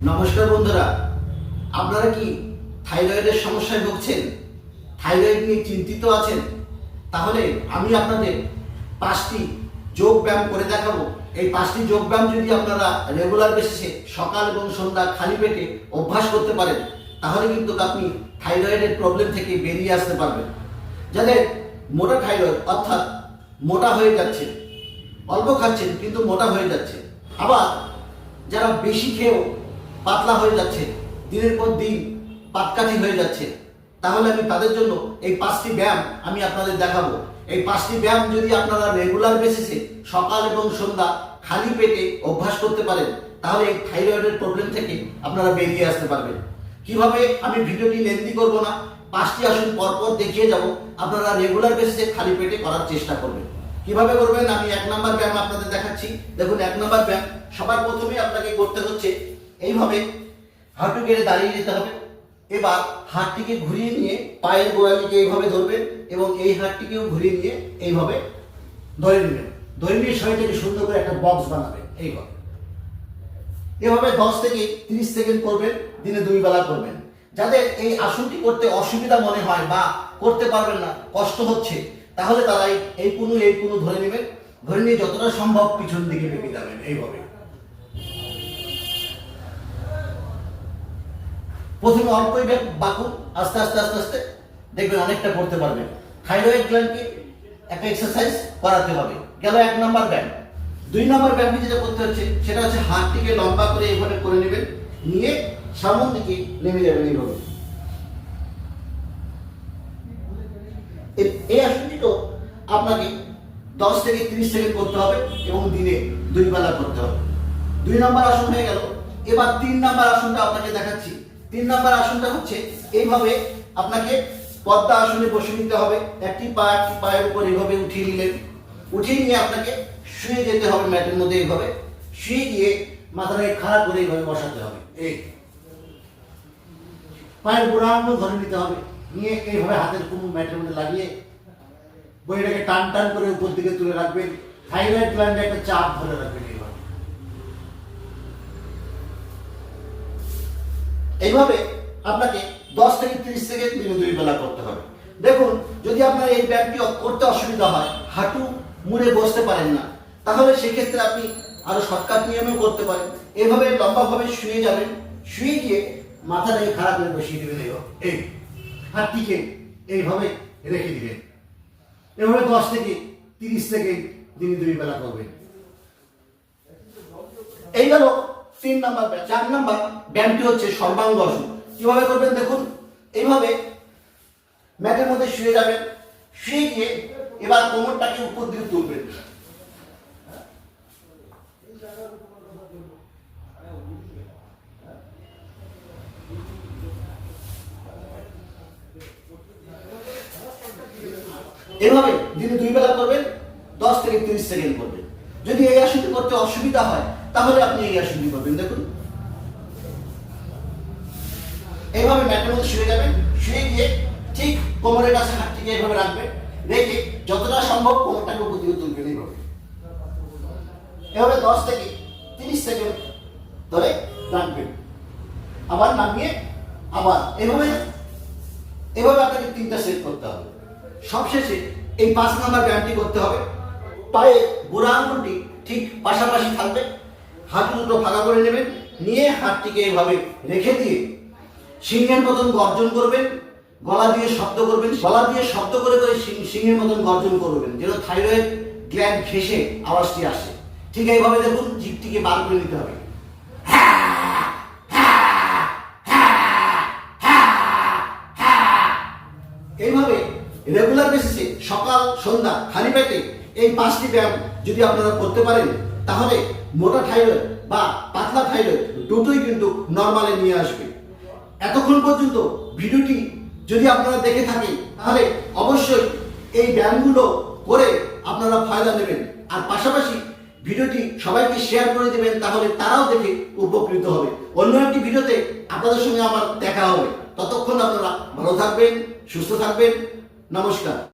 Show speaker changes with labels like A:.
A: নমস্কার বন্ধুরা। আপনারা কি থাইরয়েডের সমস্যায় ভুগছেন? থাইরয়েড নিয়ে চিন্তিত আছেন? তাহলে আমি আপনাদের পাঁচটি যোগ ব্যায়াম করে দেখাবো। এই পাঁচটি যোগ ব্যায়াম যদি আপনারা রেগুলার বেসিসে সকাল এবং সন্ধ্যা খালি পেটে অভ্যাস করতে পারেন, তাহলে কিন্তু আপনি থাইরয়েডের প্রবলেম থেকে বেরিয়ে আসতে পারবেন। যাদের মোটা থাইরয়েড, অর্থাৎ মোটা হয়ে যাচ্ছে, অল্প খাচ্ছেন কিন্তু মোটা হয়ে যাচ্ছে। আবার যারা বেশি খেয়েও পাতলা হয়ে যাচ্ছে, দিনের পর দিন পাতকাঠি হয়ে যাচ্ছে। তাহলে আমি তাদের জন্য এই পাঁচটি ব্যায়াম আমি আপনাদের দেখাবো। এই পাঁচটি ব্যায়াম যদি আপনারা রেগুলার বেসিসে সকাল এবং সন্ধ্যা খালি পেটে অভ্যাস করতে পারেন, তাহলে এই থাইরয়েডের প্রবলেম থেকে আপনারা বেরিয়ে আসতে পারবেন। কীভাবে আমি ভিডিওটি লেন্দি করব না, পাঁচটি আসন পরপর দেখিয়ে যাব, আপনারা রেগুলার বেসিসে খালি পেটে করার চেষ্টা করবেন। কীভাবে করবেন? আমি এক নাম্বার ব্যায়াম আপনাদের দেখাচ্ছি। দেখুন, এক নাম্বার ব্যায়াম সবার প্রথমে আপনাকে করতে হচ্ছে এইভাবে হাঁটু গেড়ে দাঁড়িয়ে যেতে হবে। এবার হাতটিকে ঘুরিয়ে নিয়ে পায়ের গোড়ালিকে এইভাবে ধরবেন এবং এই হাতটিকেও ঘুরিয়ে নিয়ে এইভাবে ধরে নেবেন ধরে নিয়ে শরীরটাকে সুন্দর করে একটা বক্স বানাবেন এইভাবে। এভাবে দশ থেকে তিরিশ সেকেন্ড করবেন, দিনে দুই বেলা করবেন। যাদের এই আসনটি করতে অসুবিধা মনে হয় বা করতে পারবেন না, কষ্ট হচ্ছে, তাহলে তারা এই- কোনো এই কোনো ধরে নেবেন। ধরে নিয়ে যতটা সম্ভব পিছন দিকে বেঁকে যাবেন এইভাবে। প্রথমে অল্পই বাকুন, আস্তে আস্তে আস্তে আস্তে, দেখবেন অনেকটা করতে পারবেন। থাইরয়েড গ্ল্যান্ডকে একটা এক্সারসাইজ করাতে হবে। গেল এক নম্বর ব্যায়াম। দুই নম্বর ব্যায়ামটি যেটা করতে হচ্ছে, সেটা হচ্ছে হাতটিকে লম্বা করে এইভাবে করে নেবেন, নিয়ে সামন দিকে নেমে যাবেন এইভাবে। এই আসনটিও আপনাকে দশ থেকে তিরিশ সেকেন্ড করতে হবে এবং দিনে দুই বেলা করতে হবে। দুই নম্বর আসন হয়ে গেল। এবার তিন নম্বর আসনটা আপনাকে দেখাচ্ছি। তিন নম্বর আসনটা হচ্ছে, এইভাবে আপনাকে পদ্মা আসনে বসে নিতে হবে। একটি পা একটি পায়ের উপর এইভাবে উঠিয়ে নিলেন উঠিয়ে নিয়ে আপনাকে শুয়ে যেতে হবে ম্যাটের মধ্যে এইভাবে। শুয়ে গিয়ে মাথাটাকে খারাপ করে এইভাবে বসাতে হবে। এই। পায়ের গোড়া আঙুল ধরে নিতে হবে। নিয়ে এইভাবে হাতের কুমু ম্যাটের মধ্যে লাগিয়ে বইটাকে টান টান করে উপর দিকে তুলে রাখবেন। থাইরয়েড গ্ল্যান্ডে একটা চাপ ধরে রাখবেন এইভাবে আপনাকে দশ থেকে তিরিশ সেকেন্ড দিনে দুই বেলা করতে হবে। দেখুন, যদি আপনার এই ব্যায়ামটি করতে অসুবিধা হয়, হাঁটু মুড়ে বসতে পারেন না, তাহলে সেক্ষেত্রে আপনি আরও শর্টকাট নিয়মেও করতে পারেন। এইভাবে লম্বাভাবে শুয়ে যাবেন, শুয়ে গিয়ে মাথাটাকে খারাপ করে বসিয়ে দেবেন, এই হাতটিকে এইভাবে রেখে দিবেন। এভাবে দশ থেকে তিরিশ সেকেন্ড দিনে দুই বেলা করবেন। এই গেল তিন নাম্বার চার নাম্বার ব্যায়ামটি হচ্ছে সর্বাঙ্গ আসন কীভাবে করবেন দেখুন? এইভাবে ম্যাটের মধ্যে শুয়ে যাবেন, শুয়ে গিয়ে এবার কোমরটাকে উপর দিকে তুলবেন। এভাবে দিনে দুই বেলা করবেন, দশ থেকে তিরিশ সেকেন্ড করবেন। যদি এই আসনটি করতে অসুবিধা হয় তাহলে আপনি এই আসনটি পাবেন। দেখুন। এইভাবে ম্যাটের মধ্যে শুয়ে যাবেন, শুয়ে গিয়ে ঠিক কোমরের কাছে হাতটিকে এইভাবে রাখবেন, রেখে যতটা সম্ভব কোমরটাকে উপর তুলবেন এইভাবে এভাবে দশ থেকে তিরিশ সেকেন্ড ধরে রাখবেন। আবার নামিয়ে আবার এভাবে এভাবে আপনাকে তিনটা সেট করতে হবে। সবশেষে এই পাঁচ নাম্বার ব্যায়ামটি করতে হবে। পায়ে গোড়া আঙুলটি ঠিক পাশাপাশি থাকবে। হাত দুটো ফাঁকা করে নেবেন, নিয়ে হাতটিকে এভাবে রেখে দিয়ে সিংহের মতন গর্জন করবেন, গলা দিয়ে শব্দ করবেন, গলা দিয়ে শব্দ করে করে সিংহের মতন গর্জন করবেন, যেন থাইরয়েড গ্ল্যান্ড ঘেসে আওয়াজটি আসে। ঠিক এইভাবে দেখুন জিপটিকে বার করে নিতে হবে। এইভাবে রেগুলার বেসিসে সকাল, সন্ধ্যা, খালি পেটে এই পাঁচটি ব্যায়াম যদি আপনারা করতে পারেন তাহলে মোটা থাইরয়েড বা পাতলা থাইরয়েড দুটোই কিন্তু নর্মালে নিয়ে আসবে। এতক্ষণ পর্যন্ত ভিডিওটি যদি আপনারা দেখে থাকেন, তাহলে অবশ্যই এই ব্যায়ামগুলো করে আপনারা ফায়দা নেবেন। আর পাশাপাশি ভিডিওটি সবাইকে শেয়ার করে দেবেন, তাহলে তারাও দেখে উপকৃত হবে। অন্য একটি ভিডিওতে আপনাদের সঙ্গে আমার দেখা হবে। ততক্ষণ আপনারা ভালো থাকবেন, সুস্থ থাকবেন। নমস্কার।